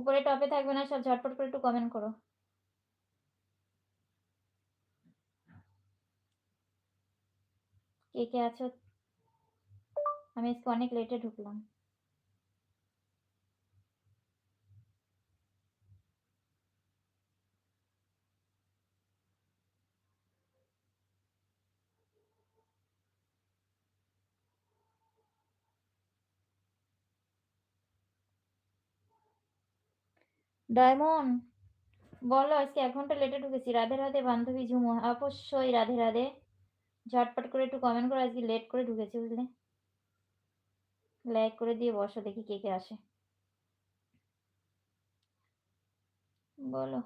উপরে টপে থাকবে না, সব ঝটপট করে একটু কমেন্ট করো। কে কে আছো? আমি অনেক লেটে ঢুকলাম। ডায়মন্ড, বলো আজকে এক ঘণ্টা লেটে ঢুকেছি। রাধে রাধে বান্ধবী ঝুমু, অবশ্যই রাধে রাধে। ঝটপট করে একটু কমেন্ট করো, আজকে লেট করে ঢুকেছি বুঝলে। লাইক করে দিয়ে বসো, দেখি কে কে আসে। বলো।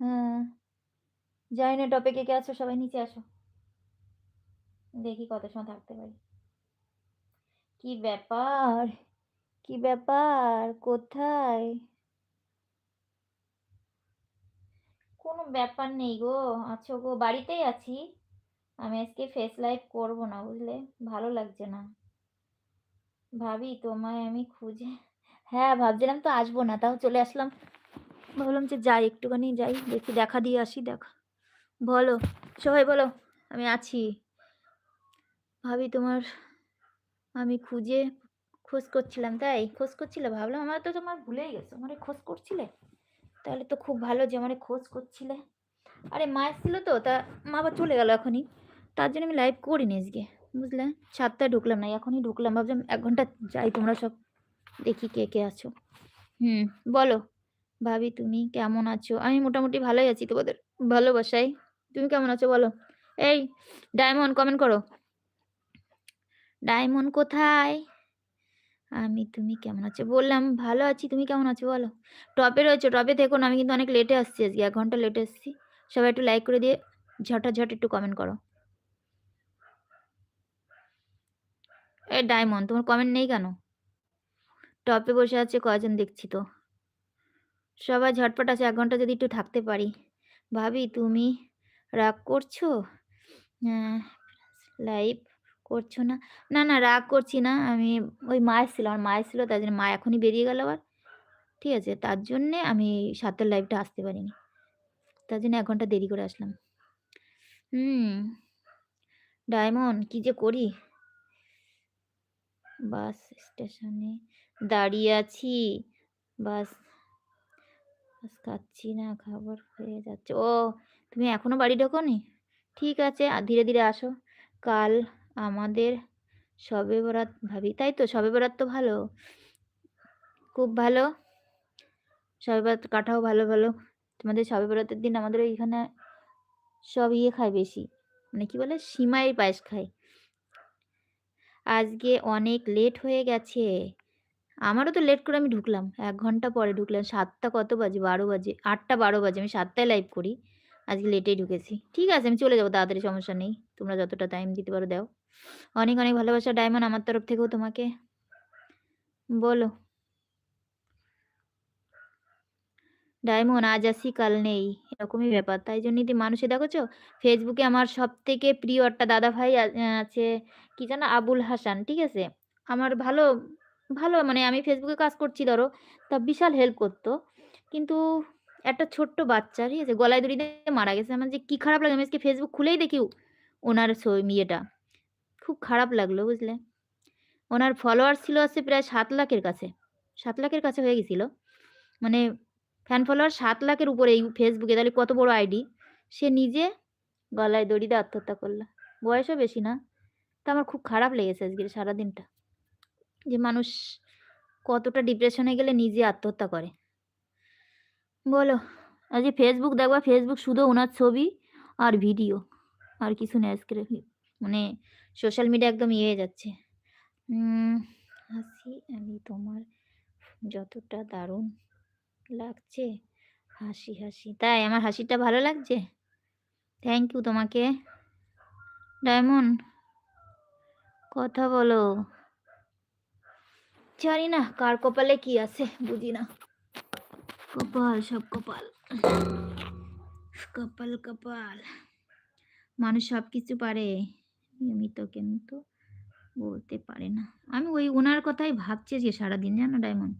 হ্যাঁ যাই না টপে কে কে আছো? সবাই নিচে আসো। দেখি কত সময় থাকতে পারি। কি ব্যাপার? কি ব্যাপার? কোথায়? কোনো ব্যাপার নেই গো, আছো গো, বাড়িতেই আছি। আমি আজকে ফেস লাইভ করব না বুঝলে, ভালো লাগছে না। ভাবি, তোমায় আমি খুঁজে হ্যাঁ ভাবছিলাম তো আসব না, তাও চলে আসলাম। ভাবলাম যে যাই, একটুখানি যাই, দেখি দেখা দিয়ে আসি, দেখা। বলো সবাই বলো, আমি আছি। ভাবি, তোমার, আমি খুঁজে খোঁজ করছিলাম, তাই? খোঁজ করছিলে? ভাবলাম আমার তো তোমার ভুলেই গেছো। মানে খোঁজ করছিলে? তাহলে তো খুব ভালো যে মানে খোঁজ করছিলে। আরে মা এসেছিল তো, তা মা আবার চলে গেল এখনই। তার জন্য আমি লাইভ করিনি আজকে, বুঝলে? সাতটায় ঢুকলাম না, এখনই ঢুকলাম। ভাবছিলাম এক ঘণ্টা যাই, তোমরা সব দেখি কে কে আছো। হুম, বলো। ভাবি, তুমি কেমন আছো? আমি মোটামুটি ভালোই আছি তোমাদের ভালোবাসাই তুমি কেমন আছো, বলো? এই, ডায়মন্ড কমেন্ট করো। ডায়মন্ড কোথায়? আমি, তুমি কেমন আছো? বললাম, ভালো আছি, তুমি কেমন আছো বলো? টপে রয়েছো, টপে দেখো না, আমি কিন্তু অনেক লেটে আসছি আজকে, এক ঘণ্টা লেটে এসেছি। সবাই একটু লাইক করে দিয়ে ঝটাঝট একটু কমেন্ট করো। এ ডায়মন্ড, তোমার কমেন্ট নেই কেন? টপে বসে আছে, কয়জন দেখছি তো? সবাই ঝটপট আছে, এক ঘণ্টা যদি একটু থাকতে পারি। ভাবি, তুমি রাগ করছ? লাইভ করছ না? না না, রাগ করছি না। আমি ওই মা এসেছিল আমার মা এসেছিল তার জন্য মা এখনই বেরিয়ে গেল আবার। ঠিক আছে, তার জন্যে আমি সাতটার লাইভটা আসতে পারিনি। তার জন্য এক ঘণ্টা দেরি করে আসলাম। হুম, ডায়মন্ড, কী যে করি? বাস স্টেশনে দাঁড়িয়ে আছি। বাস খাচ্ছি না, খাবার হয়ে যাচ্ছে। ও, তুমি এখনও বাড়ি ঢোকোনি? ঠিক আছে, আর ধীরে ধীরে আসো। কাল আমাদের শবে বরাত ভাবি, তাই তো? শবে বরাত তো ভালো। খুব ভালো। শবে বরাত কাটাও ভালো ভালো। তোমাদের শবে বরাতের দিন আমাদের এইখানে সব ইয়ে খায় বেশি। মানে কি বলে? সিমাই পায়েস খায়। আজকে অনেক লেট হয়ে গেছে। আমারও তো লেট করে আমি ঢুকলাম। এক ঘণ্টা পরে ঢুকলাম। সাতটা কত বাজে? বারো বাজে। আটটা বারো বাজে। আমি সাতটায় লাইভ করি। আজকে লেটেই ঢুকেছি। ঠিক আছে, আমি চলে যাব, তাড়াতাড়ি সমস্যা নেই। তোমরা যতটা টাইম দিতে পারো, দাও। অনেক অনেক ভালোবাসা ডায়মন্ড আমার তরফ থেকেও তোমাকে। বলো। ডায়মন্ড আজ আসি, কাল নেই, এরকমই ব্যাপার। তাই জন্যই তো মানুষে দেখোছো ফেসবুকে আমার সব থেকে প্রিয় একটা দাদা ভাই আছে, কি জানো আবুল হাসান, ঠিক আছে? আমার ভালো ভালো মানে আমি ফেসবুকে কাজ করছি, ধরো, তা বিশাল হেল্প করতো। কিন্তু একটা ছোট্ট বাচ্চা, ঠিক আছে, গলায় দড়ি দিয়ে মারা গেছে। আমার যে কী খারাপ লাগে, আমি আজকে ফেসবুক খুলেই দেখি ওনার ইয়েটা। খুব খারাপ লাগল, বুঝলে? ওনার ফলোয়ার ছিল আছে প্রায় সাত লাখের কাছে, সাত লাখের কাছে হয়ে গেছিল। মানে ফ্যান ফলোয়ার সাত লাখের উপরে এই ফেসবুকে তাহলে কত বড় আইডি সে নিজে গলায় দড়ি দিয়ে আত্মহত্যা করল। বয়সও বেশি না। তা আমার খুব খারাপ লেগেছে আজকে সারাদিনটা। যে মানুষ কতটা ডিপ্রেশনে গেলে নিজে আত্মহত্যা করে। বলো, আজকে ফেসবুক দেখবা ফেসবুক শুধু ওনার ছবি আর ভিডিও আর কিছু নেই আজকের মানে সোশ্যাল মিডিয়া একদম ইয়ে যাচ্ছে। হাসি আমি তোমার যতটা দারুণ লাগছে। হাসি হাসি। তাই আমার হাসিটা ভালো লাগছে? থ্যাংক ইউ তোমাকে। ডায়মন্ড, কথা বলো। জানি না কার কপালে কি আছে, বুঝি না। কপাল, সব কপাল। কপাল কপাল। মানুষ সব কিছু পারে। নিয়মিত কিন্তু বলতে পারে না। আমি ওই ওনার কথাই ভাবছি আজকে সারাদিন জানো ডায়মন্ড?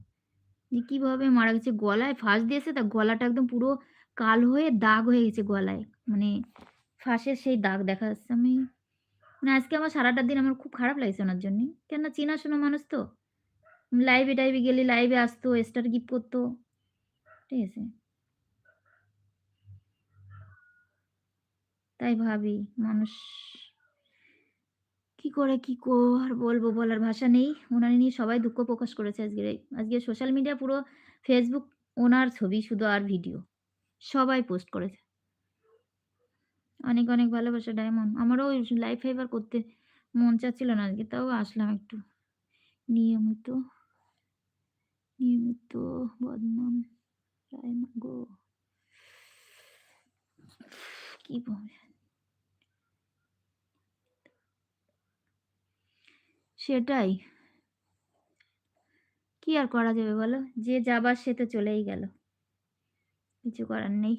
যে কীভাবে মারা গেছে গলায় ফাঁস দিয়েছে তা গলাটা একদম পুরো কালো হয়ে দাগ হয়ে গেছে গলায়। মানে ফাঁসের সেই দাগ দেখা যাচ্ছে। আমি মানে আজকে আমার সারাটা দিন আমার খুব খারাপ লাগছে ওনার জন্যে। কেননা চেনাশোনা মানুষ তো। লাইভে টাইভে গেলে লাইভে আসতো, স্টার গিফট করতো। ঠিক আছে? তাই ভাবি মানুষ কি করে কি আর বলব বলার ভাষা নেই। উনারে নিয়ে সবাই দুঃখ প্রকাশ করেছে আজকের এই আজকে সোশ্যাল মিডিয়া পুরো ফেসবুক ওনার ছবি শুধু আর ভিডিও। সবাই পোস্ট করেছে। অনেক, অনেক ভালোবাসা ডায়মন্ড। আমারও লাইফ ফাইবার করতে মন চাচ্ছিল না আজকে তাও আসলাম একটু। নিয়মিত, নিয়মিত বদনাম রায় মাগো। কি বলে? সেটাই। কি আর করা যাবে বলো? যে যাবার সে তো চলেই গেল। কিছু করার নেই।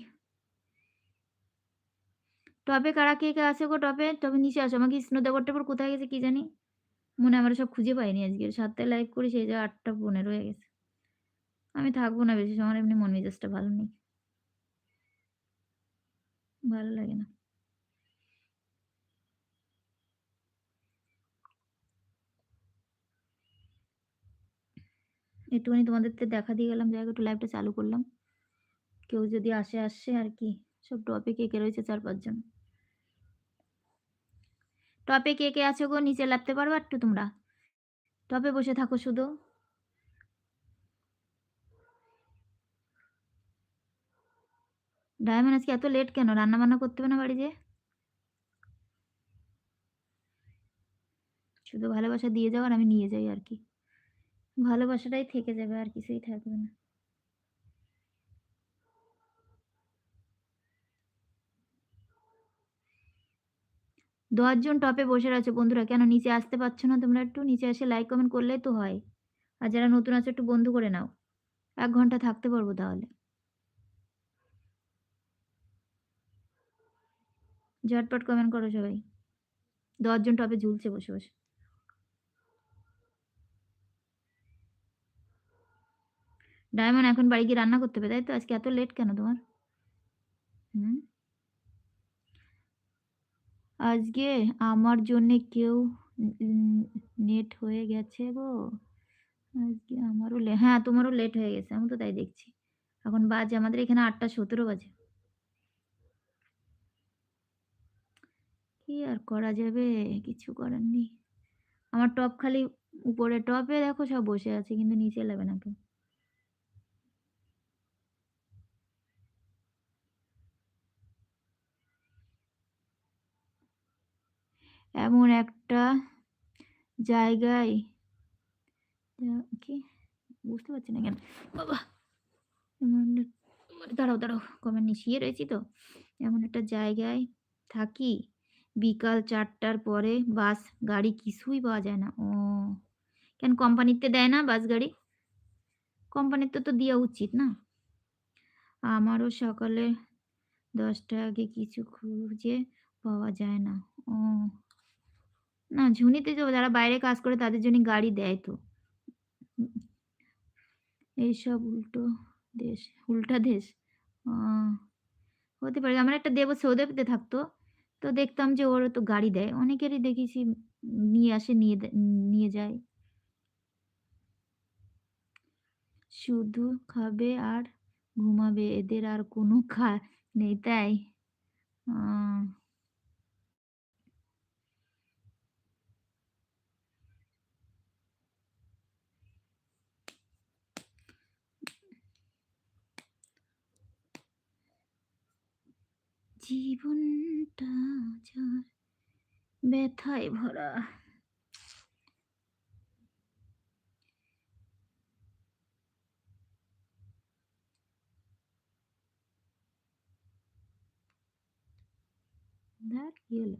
টপে কারা কে, কে আছে গো টপে? টপে নিচে আসো। আমাকে স্নো-দেবর-টেবর কোথায় গেছে কি জানি? মনে আমরা সব খুঁজে পাইনি আজকে। ৭ টায় লাইভ করি সেই জায়গায় ৮টা ১৫ হয়ে গেছে। আমি থাকব না বেশি। আমার এমনি মন মেজাজটা ভালো নেই। ভালো লাগে না। একটুখানি তোমাদেরকে দেখা দিয়ে গেলাম। হোক একটু লাইভটা চালু করলাম। কেউ যদি আসে আসছে আর কি। সব টপে কে, কে রয়েছে ৪-৫ জন। টপে কে, কে আছো গো? নিচে লাবতে পারবা একটু তোমরা? টপে বসে থাকো শুধু। ডায়মন্ড আজকে এত লেট কেন? রান্না-বান্না করতে হবে না বাড়ি যেয়ে? শুধু ভালোবাসা দিয়ে যাও আর আমি নিয়ে যাই আর কি। ভালোবাসাটাই থেকে যাবে আর কিছুই থাকবে না। দশজন টপে বসে রয়েছে বন্ধুরা। কেন নিচে আসতে পারছ না তোমরা একটু? নিচে এসে লাইক কমেন্ট করলেই তো হয়। আর যারা নতুন আছো একটু বন্ধু করে নাও। এক ঘণ্টা থাকতে পারব তাহলে। ঝটপট কমেন্ট করো সবাই। ১০ জন টপে ঝুলছে বসে, বসে। ডায়মন্ড এখন বাড়ি গিয়ে রান্না করতে হবে, তাই তো? আজকে এত লেট কেন তোমার? হুম? আজকে আমার জন্যে কেউ নেট হয়ে গেছে গো। আজকে আমারও হ্যাঁ, তোমারও লেট হয়ে গেছে। আমি তো তাই দেখছি। এখন বাজে আমাদের এখানে ৮টা ১৭ বাজে। কি আর করা যাবে? কিছু করার নেই। আমার টপ খালি উপরে টপে দেখো সব বসে আছে কিন্তু নিচে এলাবে না কেউ। এমন একটা জায়গায় কি? বুঝতে পারছি না কেন? বাবা! দাঁড়াও, দাঁড়াও কমেন্ট নিয়ে শুয়ে রয়েছি তো। এমন একটা জায়গায় থাকি বিকাল চারটার পরে বাস, গাড়ি কিছুই পাওয়া যায় না। ও! কেন কোম্পানিতে দেয় না বাস গাড়ি? কোম্পানিতে তো দেওয়া উচিত না? আমারও সকালে ১০টার আগে কিছু খুঁজে পাওয়া যায় না। ও! না ঝুনিতে তো যারা বাইরে কাজ করে তাদের জন্য গাড়ি দেয় তো। এইসব উল্টো দেশ, উল্টা দেশ। হতে পারে। আমার একটা দেব সৌদেবতে থাকতো। তো দেখতাম যে ওর তো গাড়ি দেয়। অনেকেরই দেখেছি নিয়ে আসে নিয়ে নিয়ে যায়। শুধু খাবে আর ঘুমাবে। এদের আর কোনো কাজ নেই, তাই? জীবনটা যার ব্যথায় ভরা। কি হলো?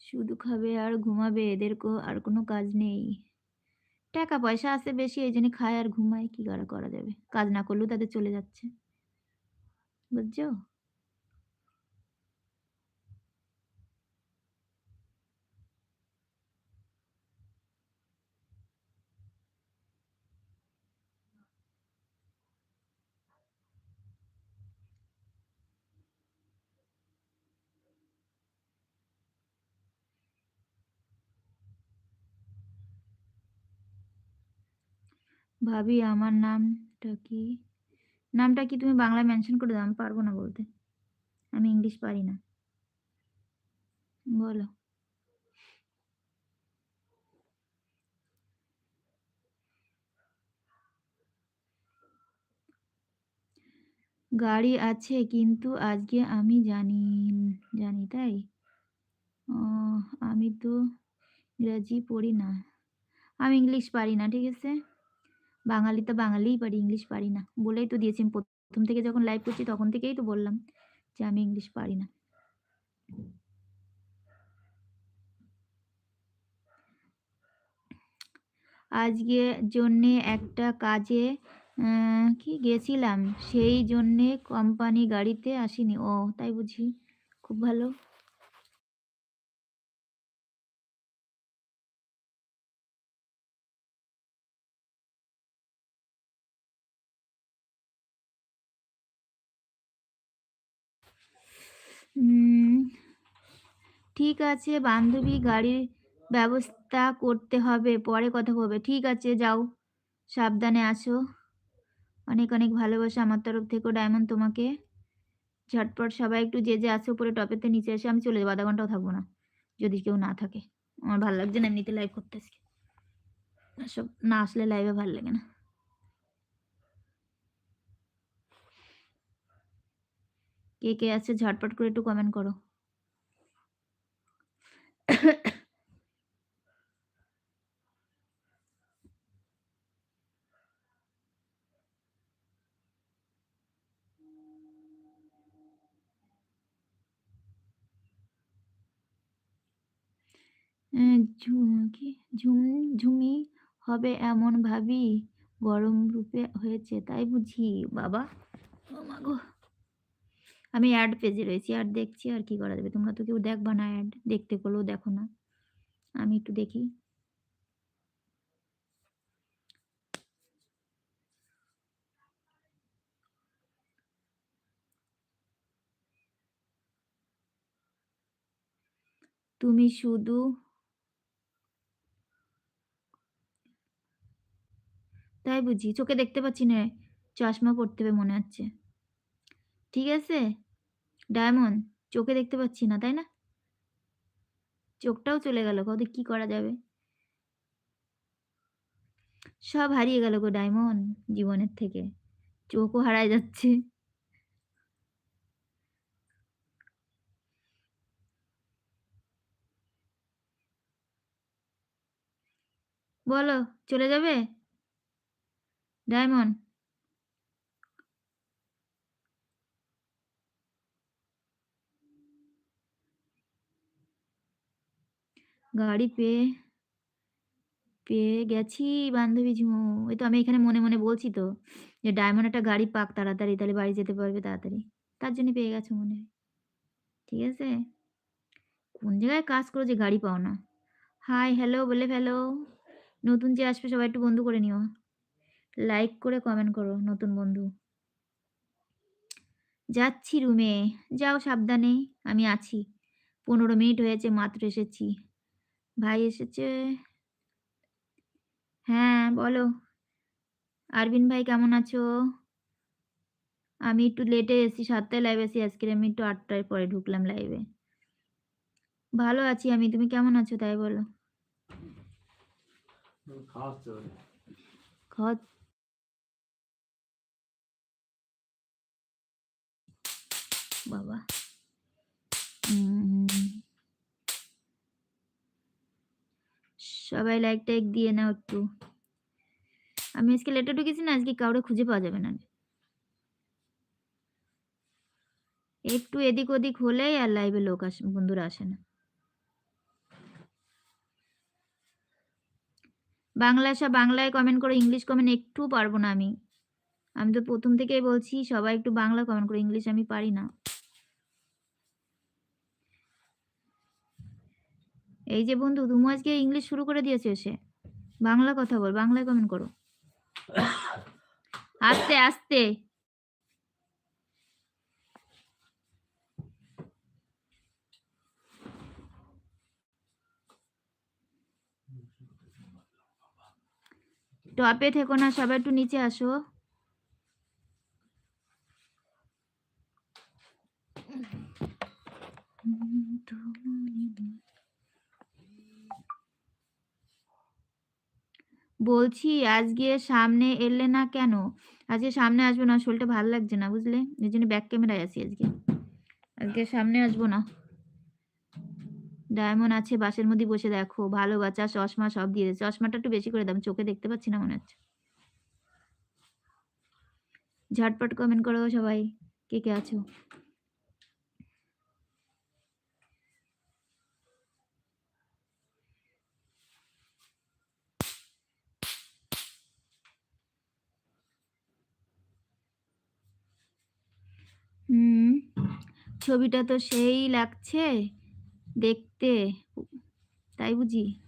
শুধু খাবে আর ঘুমাবে। এদের আর কোনো কাজ নেই। টাকা পয়সা আছে বেশি, এই জন্য খায় আর ঘুমায়। কি করা যাবে? কাজ না করলেও তাদের চলে যাচ্ছে। बुझो ভাবি আমার নামটা কি নামটা কি তুমি বাংলায় মেনশন করে দাও? আমি পারব না বলতে। আমি ইংলিশ পারি না। বলো। গাড়ি আছে কিন্তু আজকে আমি জানি জানি তাই? আমি তো ইংরাজি পড়ি না। আমি ইংলিশ পারি না, ঠিক আছে? বাঙালি তো বাঙালিই পারি ইংলিশ পারি না। বলেই তো দিয়েছি প্রথম থেকে যখন লাইভ করছি তখন থেকেই তো বললাম যে আমি ইংলিশ পারি না। আজকে জন্যে একটা কাজে কি গেছিলাম? সেই জন্যে কোম্পানি গাড়িতে আসিনি। ও, তাই বুঝি খুব ভালো। ঠিক আছে, বান্ধবী গাড়ির ব্যবস্থা করতে হবে, পরে কথা বলবে। ঠিক আছে, যাও, সাবধানে আসো। অনেক অনেক ভালোবাসা আমার তরফ থেকেও, ডায়মন্ড তোমাকে। ঝটপট সবাই একটু যে যে আছে উপরে টপেতে নিচে এসে আমি চলে যাব, আধা ঘন্টাও থাকব না, যদি কেউ না থাকে। আমার ভালো লাগছে না, এমনিতে লাইভ করতে আজকে। সব, না আসলে লাইভে ভালো লাগে না। কে কে আছে ঝটপট করে একটু কমেন্ট করো। আহ, ঝু- কি? ঝুম ঝুমি হবে এমন ভাবি গরম রূপে হয়েছে তাই বুঝি বাবা। ও মা গো। আমি অ্যাড পেজে রয়েছি অ্যাড দেখছি, আর কি করা যাবে? তোমরা তো কেউ দেখবা না অ্যাড দেখতে গেলেও দেখো না। আমি একটু দেখি। তুমি শুধু তাই বুঝি, চোখে দেখতে পাচ্ছি না, চশমা পড়তে হবে মনে হচ্ছে। ঠিক আছে? ডায়মন্ড, চোখে দেখতে পাচ্ছি না, তাই না? চোখটাও চলে গেল কত কি করা যাবে? সব হারিয়ে গেল গো ডায়মন্ড জীবনের থেকে। চোখও হারায় যাচ্ছে। বলো, চলে যাবে? ডায়মন্ড গাড়ি পেয়ে পেয়ে গেছি বান্ধবী ঝুমু। ওই তো আমি এখানে মনে মনে বলছি তো যে ডায়মন্ড একটা গাড়ি পাক তাড়াতাড়ি, তাহলে বাড়ি যেতে পারবে তাড়াতাড়ি। তার জন্য পেয়ে গেছো মনে হয়। ঠিক আছে? কোন জায়গায় কাজ করো যে গাড়ি পাও না? হাই হ্যালো বলে ফেলো। নতুন যে আসবে সবাই একটু বন্ধু করে নিও। লাইক করে কমেন্ট করো, নতুন বন্ধু। যাচ্ছি রুমে যাও সাবধানে, আমি আছি। পনেরো মিনিট হয়েছে, মাত্র এসেছি। ভাই এসেছে। হ্যাঁ বলো। আরবিন ভাই, কেমন আছো? আমি একটু লেটে এসেছি, সাতটায় লাইভে এসেছি। আজকে আমি একটু আটটায় পরে ঢুকলাম লাইভে ভালো আছি আমি, তুমি কেমন আছো? তাই বলো। বাবা। সবাই লাইক টাইক দিয়ে নাও একটু। আমি আজকে লেটে ঢুকেছি না, আজকে কাউরে খুঁজে পাওয়া যাবে না। একটু এদিক ওদিক হলেই আর লাইভে লোক আসে, বন্ধুরা আসে না। বাংলা সব বাংলায় কমেন্ট করো ইংলিশ কমেন্ট একটু পারব না আমি। আমি তো প্রথম থেকেই বলছি, সবাই একটু বাংলা কমেন্ট করো ইংলিশ আমি পারি না। এই যে বন্ধু তুমি আজকে ইংলিশ শুরু করে দিয়েছে এসে বাংলা কথা বল, বাংলায় কমেন্ট করো। আস্তে আস্তে। টপে থেকো না, সবাই একটু নিচে আসো। বলছি, আজকে সামনে এলে না কেন? আজকে সামনে আসব না, শরীরটা ভালো লাগছে না, বুঝলে? এই জন্য ব্যাক ক্যামেরায় আছি আজকে। আজকে সামনে আসব না। ডায়মন্ড আছে বাসের মধ্যে বসে দেখো, ভালো বাচ্চা, চশমা সব দিয়ে চশমাটা একটু বেশি করে দাম চোখে দেখতে পাচ্ছি না মনে হচ্ছে। ঝটপট কমেন্ট করো সবাই, কে কে আছো হুম ছবিটা তো সেই লাগছে দেখতে। তাই বুঝি?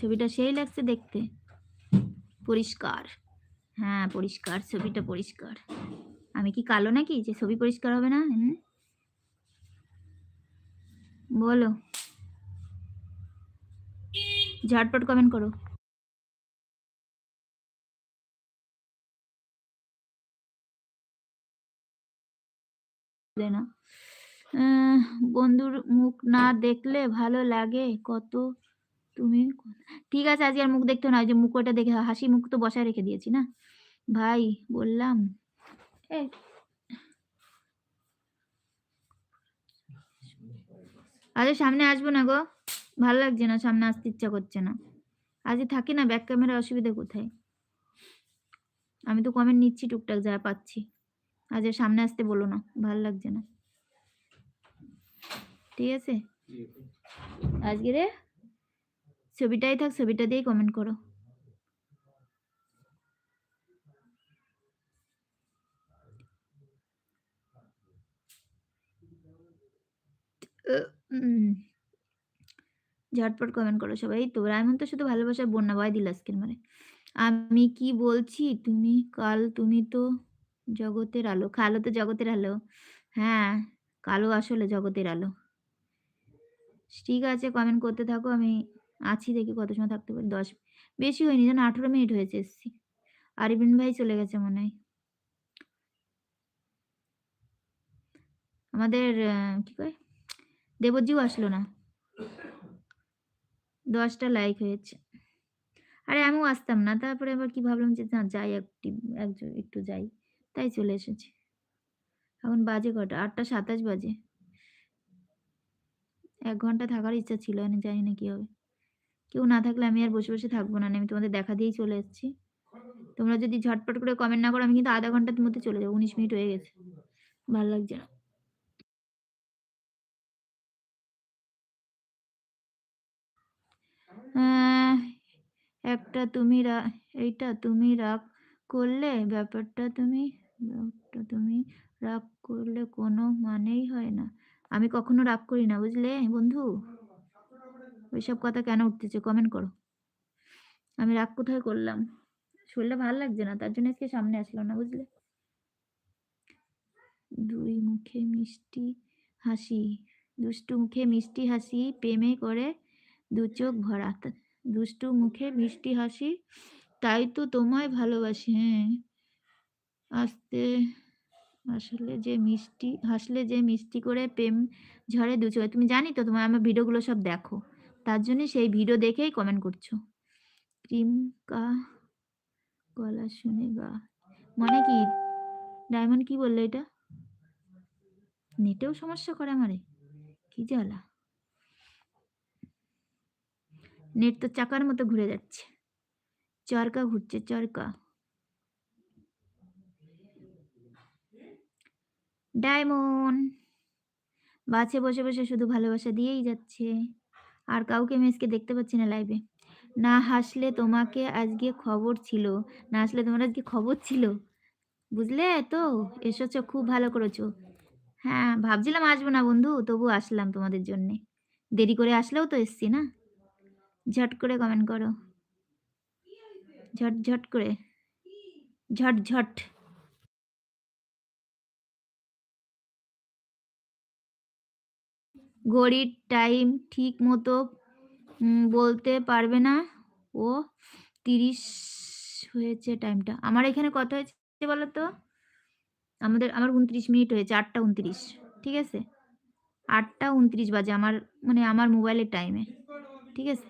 ছবিটা সেই লাগছে দেখতে। পরিষ্কার। হ্যাঁ পরিষ্কার ছবিটা পরিষ্কার। আমি কি কালো নাকি? যে ছবি পরিষ্কার হবে না? হুম? বলো। ঝটপট কমেন্ট করো। দেয় না আহ, বন্ধুর মুখ না দেখলে ভালো লাগে? কত? তুমি ঠিক আছে, আজকে আর মুখ দেখতে না যে মুখ ওটা দেখে হাসি মুখ তো বসায় রেখে দিয়েছি না? ভাই, বললাম। আরে সামনে আসব না গো? ভালো লাগছে না, সামনে আসতে ইচ্ছা করছে না। আজ থাকি না ব্যাক ক্যামেরা অসুবিধা কোথায়? আমি তো কমেন্ট নিচ্ছি, টুকটাক যা পাচ্ছি। আজ সামনে আসতে বলো না, ভালো লাগছে না। ঠিক আছে? আজকে রে ছবিটাই থাক ছবিটা দিয়েই কমেন্ট করো। ঝটপট কমেন্ট করো সবাই। তো রায়মন তো শুধু ভালোবাসার বন্যা বয় দিল আজকের মানে। আমি কি বলছি? তুমি কাল তুমি তো জগতের আলো। কালো তো জগতের আলো। হ্যাঁ কালো আসলে জগতের আলো। ঠিক আছে কমেন্ট করতে থাকো, আমি আছি দেখি কত সময় থাকতে পারি, দশ বেশি হয়নি যেন আঠেরো মিনিট হয়েছে এসছি। আরিবিন ভাই চলে গেছে মনে হয়। আমাদের কি কয়? দেবজিও আসলো না। দশটা লাইক হয়েছে। আরে আমিও আসতাম না, তারপরে আবার কি ভাবলাম যে না, যাই একটি, একজন, একটু যাই। তাই চলে এসেছি। এখন বাজে কটা? আটটা সাতাশ বাজে। এক ঘণ্টা থাকার ইচ্ছা ছিল, আমি জানি না কি হবে। কেউ না থাকলে আমি আর বসে বসে থাকব না, আমি তোমাদের দেখা দিয়েই চলে এসেছি। তোমরা যদি ঝটপট করে কমেন্ট না করো, আমি কিন্তু আধা ঘণ্টার মধ্যে চলে যাব, উনিশ মিনিট হয়ে গেছে। ভালো লাগছে না। একটা তুমি এইটা তুমি রাগ করলে, ব্যাপারটা তুমি ব্যাপারটা তুমি রাগ করলে কোনো মানেই হয় না। আমি কখনো রাগ করি না, বুঝলে? বন্ধু, ওইসব কথা কেন উঠতেছে? কমেন্ট করো। আমি রাগ কোথায় করলাম? শরীরটা ভালো লাগছে না, তার জন্য আজকে সামনে আসলাম না, বুঝলে? দুই মুখে মিষ্টি হাসি, দুষ্টু মুখে মিষ্টি হাসি, প্রেমে করে দু চোখ ভরা। দুষ্টু মুখে মিষ্টি হাসি, তাই তো তোমায় ভালোবাসি হ্যাঁ? আসতে আসলে যে মিষ্টি, হাসলে যে মিষ্টি করে প্রেম ঝরে দু চোখে। তুমি জানি তো তোমার আমার ভিডিওগুলো সব দেখো। তার জন্য সেই ভিডিও দেখেই কমেন্ট করছ। ক্রিম কা গলা শুনে গা। মানে কি? ডায়মন্ড কি বলল এটা? নেটেও সমস্যা করে আমারে। কি জ্বালা। নেট তো চাকার মতো ঘুরে যাচ্ছে। চরকা ঘুরছে, চরকা। ডায়মন্ড। বাসে বসে বসে শুধু ভালোবাসা দিয়েই যাচ্ছে। আর কাউকে মেসকে দেখতে পাচ্ছি না লাইভে না হাসলে তোমাকে আজকে খবর ছিল, না আসলে তোমার আজকে খবর ছিল। বুঝলে তো? এসেছ, খুব ভালো করেছ। হ্যাঁ ভাবছিলাম আসব না বন্ধু, তবু আসলাম তোমাদের জন্যে। দেরি করে আসলেও তো এসছি না? ঝট করে কমেন্ট করো। ঝট ঝট করে। ঝট ঝট। ঘড়ির টাইম ঠিক মতো বলতে পারবে না ও তিরিশ হয়েছে টাইমটা? আমার এখানে কত হয়েছে বলো তো? আমাদের, আমার ২৯ মিনিট হয়েছে ৮টা ২৯ ঠিক আছে? ৮টা ২৯ বাজে আমার মানে আমার মোবাইলের টাইমে। ঠিক আছে?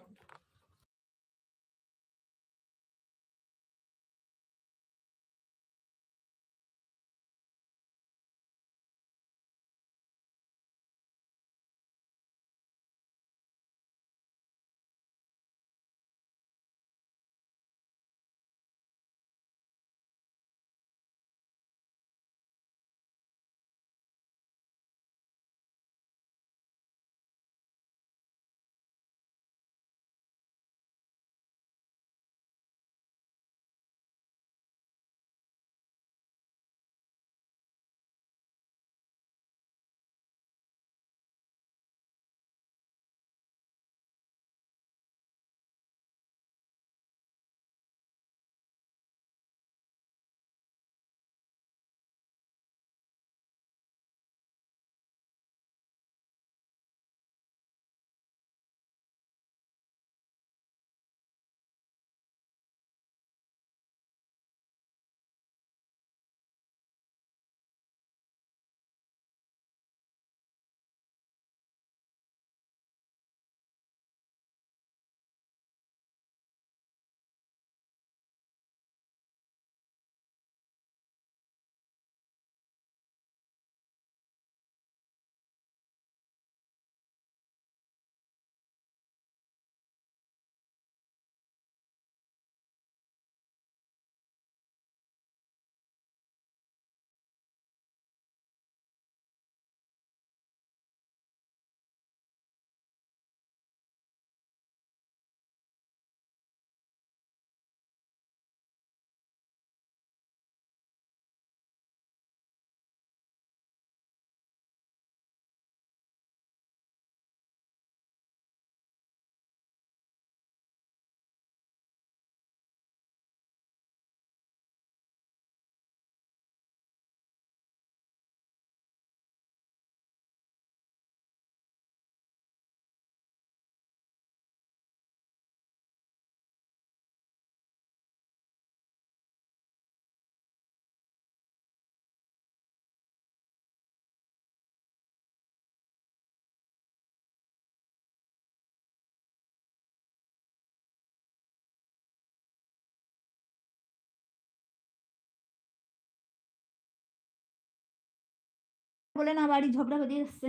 বলে না বাড়ি ঝগড়া হয়ে যাচ্ছে।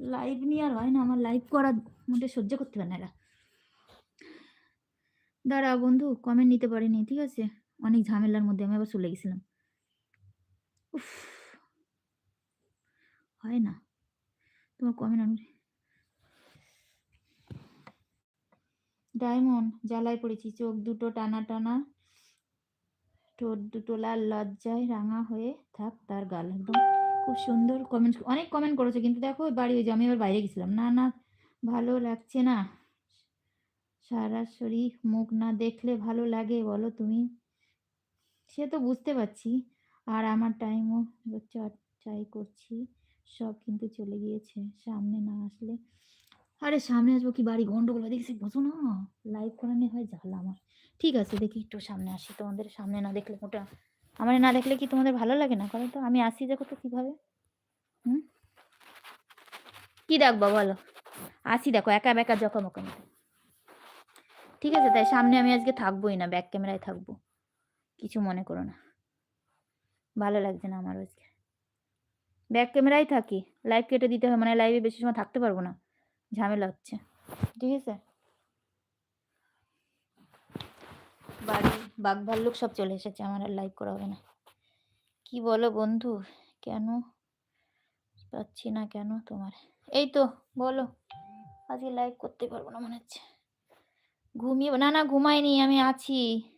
লাইভ নিয়ে আর হয় না। আমার লাইভ করা মোটে সহ্য করতে পারে না এরা। দাঁড়াও বন্ধু কমেন্ট নিতে পারিনি। ঠিক আছে? অনেক ঝামেলার মধ্যে আমি আবার চলে গেছিলাম। উফ! হয় না। তোমার কমেন্ট আমি ডায়মন্ড জ্বালায় পড়েছি। চোখ দুটো টানা, টানা। ঠোঁট দুটো লাল লজ্জায় রাঙা হয়ে থাক তার গাল। একদম খুব সুন্দর কমেন্ট অনেক কমেন্ট করেছে কিন্তু দেখো বাড়ি ওই যে আমি এবার বাইরে গেছিলাম। না, না ভালো লাগছে না। সরাসরি মুখ না দেখলে ভালো লাগে বলো তুমি? সে তো বুঝতে পারছি। আর আমার টাইমও চাই করছি। সব কিন্তু চলে গিয়েছে। সামনে না আসলে আরে সামনে আসব কি বাড়ি গন্ডগোল দেখছি বোঝো না? লাইভ করা নিয়ে হয় জ্বালা আমার। ঠিক আছে দেখি একটু সামনে আসি। তোমাদের সামনে না দেখলে মোটা আমারে না দেখলে কি তোমাদের ভালো লাগে না? বলো তো? আমি আসি দেখো তো কীভাবে? হুম? কি দেখবা বলো? আসি দেখো, একা বেকা জকামকা। ঠিক আছে, তাই সামনে আমি আজকে থাকবোই না। ব্যাক ক্যামেরায় থাকব। কিছু মনে করো না। ভালো লাগছে না আমার আজকে। ব্যাক ক্যামেরাই থাকি। লাইভ কেটে দিতে হয় মানে লাইভে বেশি সময় থাকতে পারব না। ঝামেলা হচ্ছে। ঠিক আছে? বাড়ি বাঘ ভাল্লুক সব চলে এসেছে। আমার আর লাইভ করা হবে না। কি বলো বন্ধু? কেন পাচ্ছি না কেন তোমার? এই তো বলো। আজকে লাইভ করতে পারব না মনে হচ্ছে। ঘুমিয়ে না, না ঘুমাইনি আমি আছি।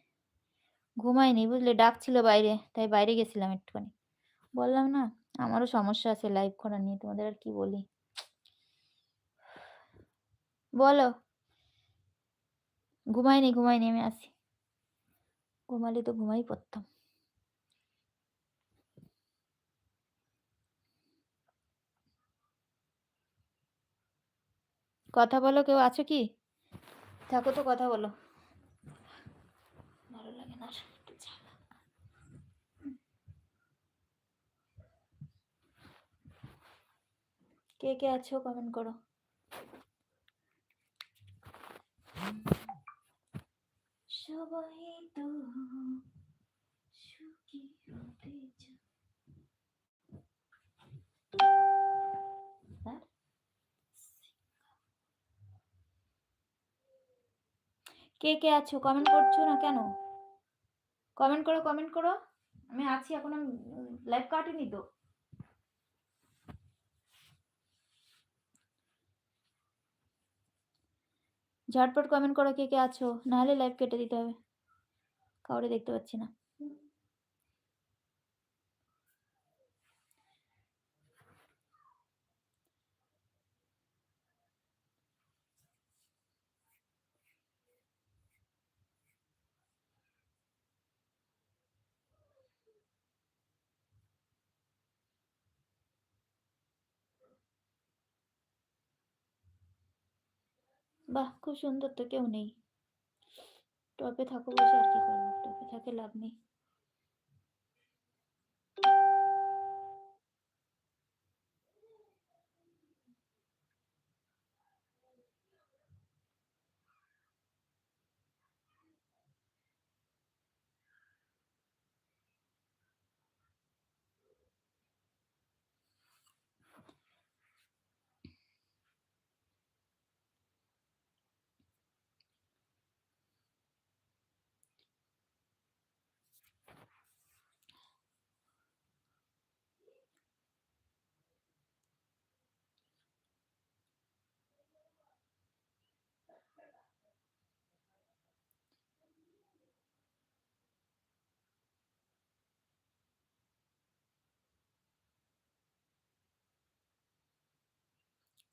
ঘুমাইনি বুঝলে? ডাকছিল বাইরে। তাই বাইরে গেছিলাম একটুখানি। বললাম না আমারও সমস্যা আছে লাইভ করা নিয়ে। তোমাদের আর কি বলি? বলো। ঘুমাইনি, ঘুমাইনি আমি আছি। ঘুমালে তো ঘুমাই পড়তাম। কথা বলো কেউ আছো কি? থাকো তো, কথা বলো। ভালো লাগে না কে কে আছো? কমেন্ট করো। সবাই তো সুখী হতে। কে, কে আছো কমেন্ট করছ না কেন? কমেন্ট করো, কমেন্ট করো। আমি আছি এখন আমি লাইভ কাটিনি তো। ঝটপট কমেন্ট করো কে, কে আছো। নাহলে লাইভ কেটে দিতে হবে। কাউরে দেখতে পাচ্ছি না। বাহ! খুব সুন্দর তো, কেউ নেই। টপে থাকো বসে আর কি করব? টপে থাকে লাভ নেই।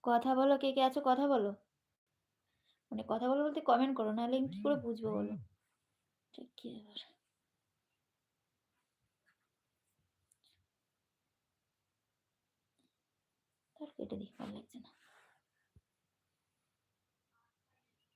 কথা বলো কে, কে আছো কথা বলো। মানে কথা বলো বলতে কমেন্ট করো নাহলে আমি কি করে বুঝব বলো? ঠিক কি আবার? তার কেটে দিই, ভালো লাগছে না।